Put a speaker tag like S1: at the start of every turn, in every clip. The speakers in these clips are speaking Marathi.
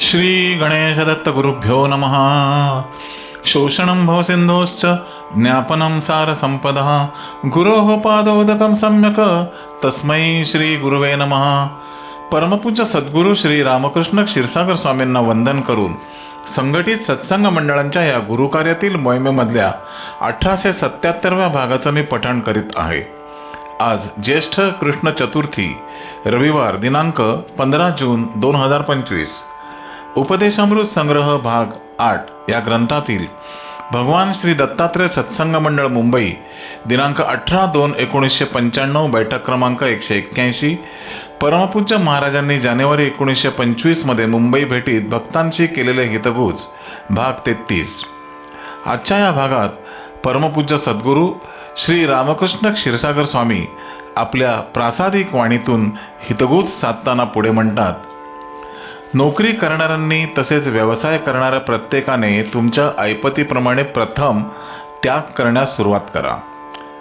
S1: श्री गणेशदत्तगुरुभ्यो नमः। शोषणं भवसिन्धोश्च ज्ञापनं सारसम्पदः। गुरोः पादोदकं सम्यक् तस्मै श्रीगुरुवे नमः। परमपूज्य सद्गुरू श्री रामकृष्ण क्षीरसागर स्वामींना वंदन करून संघटित सत्संग मंडळांच्या या गुरुकार्यातील मोहिमेमधल्या अठराशे सत्याहत्तरव्या भागाचं मी पठण करीत आहे. आज ज्येष्ठ कृष्ण चतुर्थी रविवार दिनांक पंधरा जून दोन हजार पंचवीस. उपदेशामृत संग्रह भाग आठ या ग्रंथातील भगवान श्री दत्तात्रय सत्संग मंडळ मुंबई दिनांक अठरा दोन एकोणीसशे पंच्याण्णव बैठक क्रमांक एकशे एक्क्याऐंशी परमपूज्य महाराजांनी जानेवारी एकोणीसशे पंचवीसमध्ये मुंबई भेटीत भक्तांशी केलेले हितगुज भाग तेहतीस. आजच्या या भागात परमपूज्य सद्गुरू श्री रामकृष्ण क्षीरसागर स्वामी आपल्या प्रासादिक वाणीतून हितगुज साधताना पुढे म्हणतात नोकरी करणाऱ्यांनी तसेच व्यवसाय करणाऱ्या प्रत्येकाने तुमच्या ऐपतीप्रमाणे प्रथम त्याग करण्यास सुरुवात करा.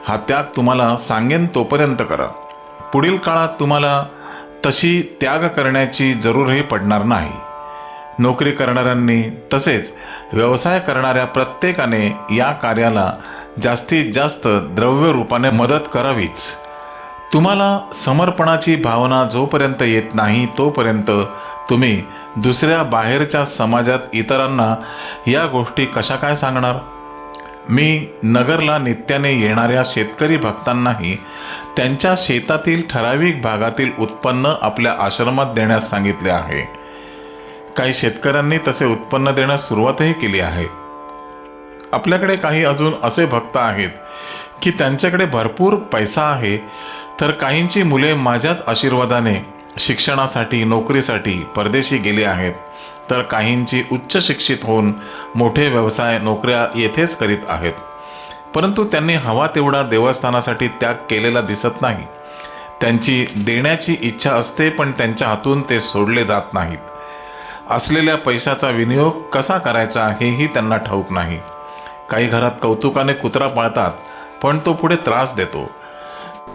S1: हा त्याग तुम्हाला सांगेन तोपर्यंत करा. पुढील काळात तुम्हाला तशी त्याग करण्याची जरूरही पडणार नाही. नोकरी करणाऱ्यांनी तसेच व्यवसाय करणाऱ्या प्रत्येकाने या कार्याला जास्तीत जास्त द्रव्य रूपाने मदत करावीच. तुम्हाला समर्पणाची भावना जोपर्यंत येत नाही तोपर्यंत तुम्ही दुसऱ्या बाहेरच्या समाजात इतरांना या गोष्टी कशा काय सांगणार? मी नगरला नित्याने येणाऱ्या शेतकरी भक्तांनाही त्यांच्या शेतातील ठराविक भागातील उत्पन्न आपल्या आश्रमात देण्यास सांगितले आहे. काही शेतकऱ्यांनी तसे उत्पन्न देण्यास सुरुवातही केली आहे. आपल्याकडे काही अजून असे भक्त आहेत की त्यांच्याकडे भरपूर पैसा आहे तर काहींची मुले माझ्याच आशीर्वादाने शिक्षणासाठी नोकरीसाठी परदेशी गेली आहेत. तर काहींची उच्च शिक्षित होऊन मोठे व्यवसाय नोकऱ्या येथेच करीत आहेत. परंतु त्यांनी हवा तेवढा देवस्थानासाठी त्याग केलेला दिसत नाही. त्यांची देण्याची इच्छा असते पण त्यांच्या हातून ते सोडले जात नाहीत. असलेल्या पैशाचा विनियोग कसा करायचा हेही त्यांना ठाऊक नाही. काही घरात कौतुकाने कुत्रा पाळतात पण तो पुढे त्रास देतो.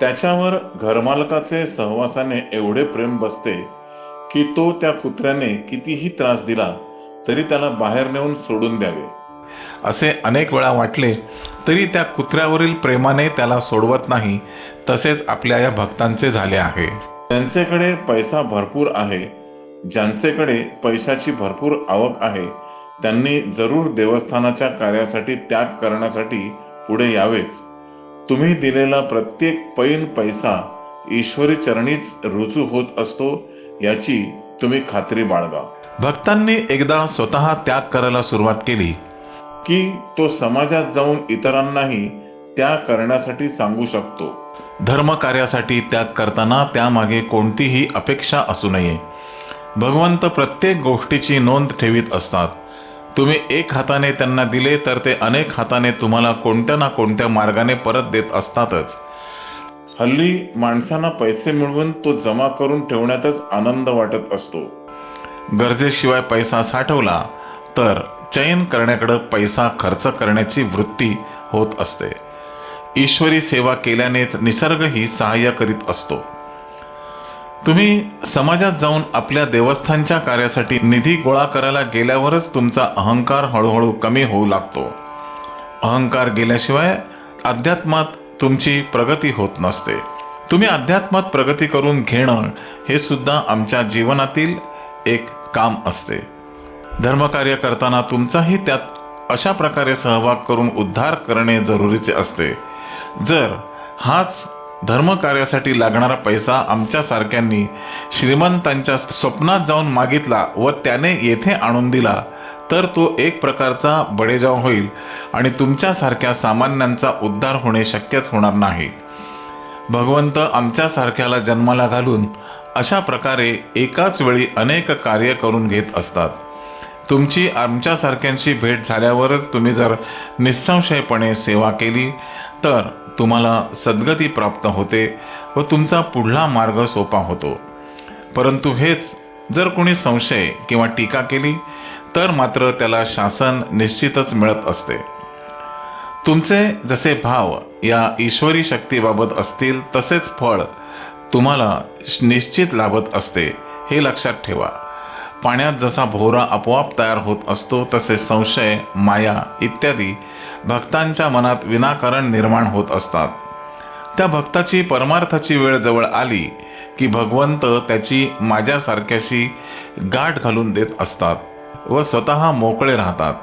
S1: त्याच्यावर घरमालकाचे सहवासाने एवढे प्रेम बसते की तो त्या कुत्र्याने कितीही त्रास दिला तरी त्याला बाहेर नेऊन सोडून द्यावे. असे अनेक वेळा वाटले तरी त्या कुत्र्यावरील प्रेमाने त्याला सोडवत नाही तसेच आपल्या या भक्तांचे झाले आहे. ज्यांचेकडे पैसा भरपूर आहे ज्यांचेकडे पैशाची भरपूर आवक आहे त्यांनी जरूर देवस्थानाच्या कार्यासाठी त्याग करण्यासाठी पुढे यावेच. तुम्ही दिलेला प्रत्येक पैन पैसा ईश्वरी चरणीच रुजू होत असतो याची तुम्ही खात्री बाळगा. भक्तांनी एकदा स्वतः त्याग करायला सुरुवात केली. की तो समाजात जाऊन इतरांनाही त्याग करण्यासाठी सांगू शकतो. धर्म कार्यासाठी त्याग करताना त्यामागे कोणतीही अपेक्षा असू नये. भगवंत प्रत्येक गोष्टीची नोंद ठेवीत असतात. तुम्ही एक हाताने त्यांना दिले तर ते अनेक हाताने तुम्हाला कोणत्या ना कोणत्या मार्गाने परत देत असतातच. हल्ली माणसांना पैसे मिळवून तो जमा करून ठेवण्यातच आनंद वाटत असतो. गरजेशिवाय पैसा साठवला तर चयन करण्याकडे पैसा खर्च करण्याची वृत्ती होत असते. ईश्वरी सेवा केल्यानेच निसर्गही सहाय्य करीत असतो. तुम्ही समाजात जाऊन आपल्या देवस्थानच्या कार्यासाठी निधी गोळा करायला गेल्यावरच तुमचा अहंकार हळूहळू कमी होऊ लागतो. अहंकार गेल्याशिवाय अध्यात्मात तुमची प्रगती होत नसते. तुम्ही अध्यात्मात प्रगती करून घेणं हे सुद्धा आमच्या जीवनातील एक काम असते. धर्मकार्य करताना तुमचाही त्यात अशा प्रकारे सहभाग करून उद्धार करणे जरुरीचे असते. जर हाच धर्मकार्यासाठी लागणारा पैसा आमच्यासारख्यांनी श्रीमंतांच्या स्वप्नात जाऊन मागितला व त्याने येथे आणून दिला. तर तो एक प्रकारचा बडेजाव होईल आणि तुमच्यासारख्या सामान्यांचा उद्धार होणे शक्यच होणार नाही. भगवंत आमच्यासारख्याला जन्माला घालून अशा प्रकारे एकाच वेळी अनेक कार्य करून घेत असतात. तुमची आमच्यासारख्यांशी भेट झाल्यावरच तुम्ही जर निसंशयपणे सेवा केली तर तुम्हाला सद्गती प्राप्त होते व तुमचा पुढला मार्ग सोपा होतो. परंतु हेच जर कोणी संशय किंवा टीका केली तर मात्र त्याला शासन निश्चितच मिळत असते. तुमचे जसे भाव या ईश्वरी शक्तीबाबत असतील तसेच फळ तुम्हाला निश्चित लाभत असते हे लक्षात ठेवा. पाण्यात जसा भोवरा आपोआप तयार होत असतो तसे संशय माया इत्यादी भक्तांच्या मनात विनाकारण निर्माण होत असतात. त्या भक्ताची परमार्थाची वेळ जवळ आली की भगवंत त्याची माझ्यासारख्याशी गाठ घालून देत असतात व स्वतः मोकळे राहतात.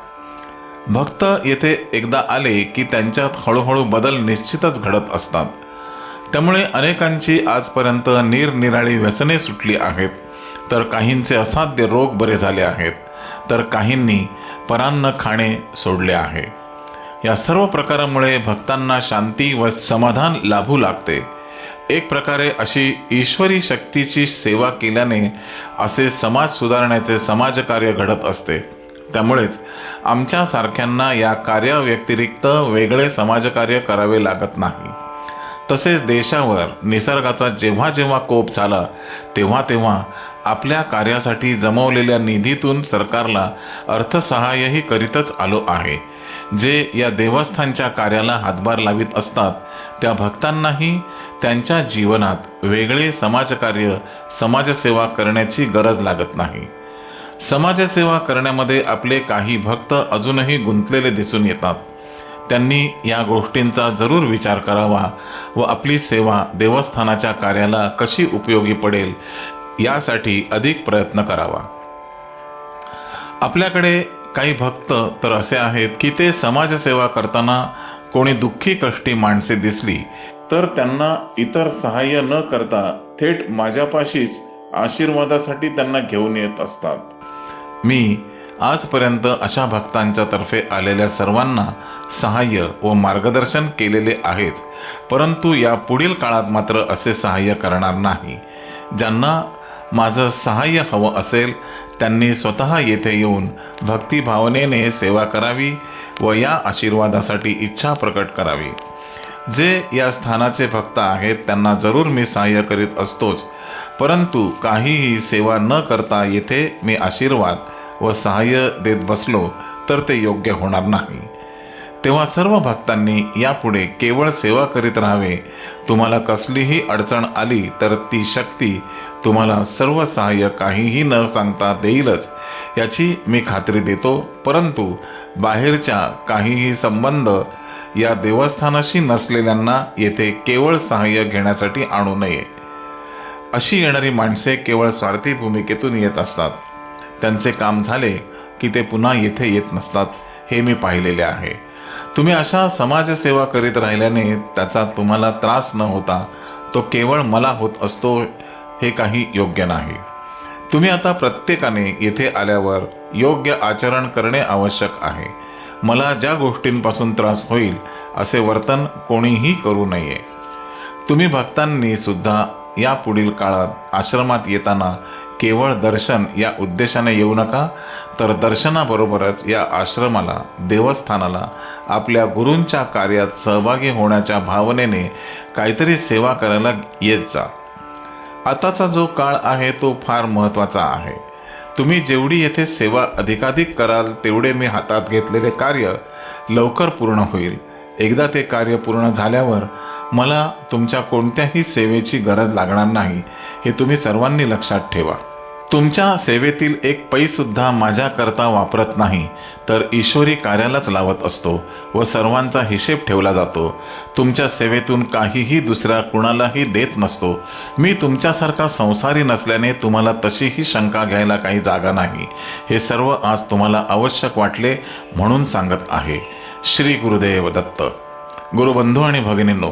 S1: भक्त येथे एकदा आले की त्यांच्यात हळूहळू बदल निश्चितच घडत असतात. त्यामुळे अनेकांची आजपर्यंत निरनिराळी व्यसने सुटली आहेत. तर काहींचे असाध्य रोग बरे झाले आहेत. तर काहींनी परान्न खाणे सोडले आहे. या सर्व प्रकारामुळे भक्तांना शांती व समाधान लाभू लागते. एक प्रकारे अशी ईश्वरी शक्तीची सेवा केल्याने असे समाज सुधारण्याचे समाजकार्य घडत असते. त्यामुळेच आमच्यासारख्यांना या कार्याव्यतिरिक्त वेगळे समाजकार्य करावे लागत नाही. तसेच देशावर निसर्गाचा जेव्हा जेव्हा कोप झाला तेव्हा तेव्हा आपल्या कार्यासाठी जमवलेल्या निधीतून सरकारला अर्थसहाय्यही करीतच आलो आहे. जे या देवस्थानच्या कार्याला हातभार लावित असतात त्या भक्तांनाही त्यांच्या जीवनात वेगळे समाजकार्य समाजसेवा करण्याची गरज लागत नाही. समाजसेवा करण्यामध्ये आपले काही भक्त अजूनही गुंतलेले दिसून येतात. त्यांनी या गोष्टींचा जरूर विचार करावा व आपली सेवा देवस्थानाच्या कार्याला कशी उपयोगी पडेल यासाठी अधिक प्रयत्न करावा. आपल्याकडे काही भक्त तर असे आहेत की ते समाजसेवा करताना कोणी दुःखी कष्टी माणसे दिसली तर त्यांना इतर सहाय्य न करता थेट माझ्यापाशीच आशीर्वादासाठी त्यांना घेऊन येत असतात. मी आजपर्यंत अशा भक्तांच्या तर्फे आलेल्या सर्वांना सहाय्य व मार्गदर्शन केलेले आहेच परंतु या पुढील काळात मात्र असे सहाय्य करणार नाही. ज्यांना माझं सहाय्य हवं असेल त्यांनी स्वतः येथे येऊन भक्तिभावनेने सेवा करावी व या आशीर्वादासाठी इच्छा प्रकट करावी. जे या स्थानाचे भक्त आहेत त्यांना जरूर मी सहाय्य करीत असतोच. परंतु काहीही सेवा न करता येथे मी आशीर्वाद व सहाय्य देत बसलो तर ते योग्य होणार नाही. तेव्हा सर्व भक्तांनी यापुढे केवळ सेवा करीत राहावे. तुम्हाला कसलीही अडचण आली तर ती शक्ती तुम्हाला सर्व सहाय्य काहीही न सांगता देईलच याची मी खात्री देतो. परंतु बाहेरच्या काहीही संबंध या देवस्थानाशी नसलेल्यांना येथे केवळ सहाय्य घेण्यासाठी आणू नये. अशी येणारी माणसे केवळ स्वार्थी भूमिकेतून येत असतात. त्यांचे काम झाले की ते पुन्हा येथे येत नसतात हे मी पाहिलेले आहे. तुम्ही अशा समाजसेवा करीत राहिल्याने त्याचा तुम्हाला त्रास न होता तो केवळ मला होत असतो हे काही योग्य नाही. तुम्ही आता प्रत्येकाने येथे आल्यावर योग्य आचरण करणे आवश्यक आहे. मला ज्या गोष्टींपासून त्रास होईल असे वर्तन कोणीही करू नये. तुम्ही भक्तांनी सुद्धा या पुढील काळात आश्रमात येताना केवळ दर्शन या उद्देशाने येऊ नका तर दर्शनाबरोबरच या आश्रमाला देवस्थानाला आपल्या गुरूंच्या कार्यात सहभागी होण्याच्या भावनेने काहीतरी सेवा करायला येत जा. आताचा जो काळ आहे तो फार महत्त्वाचा आहे. तुम्ही जेवढी येथे सेवा अधिकाधिक कराल तेवढे मी हातात घेतलेले कार्य लवकर पूर्ण होईल. एकदा ते कार्य पूर्ण झाल्यावर मला तुमच्या कोणत्याही सेवेची गरज लागणार नाही हे तुम्ही सर्वांनी लक्षात ठेवा. तुमच्या सेवेतील एक पैसुद्धा माझ्याकरता वापरत नाही तर ईश्वरी कार्यालाच लावत असतो व सर्वांचा हिशेब ठेवला जातो. तुमच्या सेवेतून काहीही दुसऱ्या कुणालाही देत नसतो. मी तुमच्यासारखा संसारी नसल्याने तुम्हाला तशीही शंका घ्यायला काही जागा नाही. हे सर्व आज तुम्हाला आवश्यक वाटले म्हणून सांगत आहे. श्री गुरुदेव दत्त. गुरुबंधू आणि भगिनींनो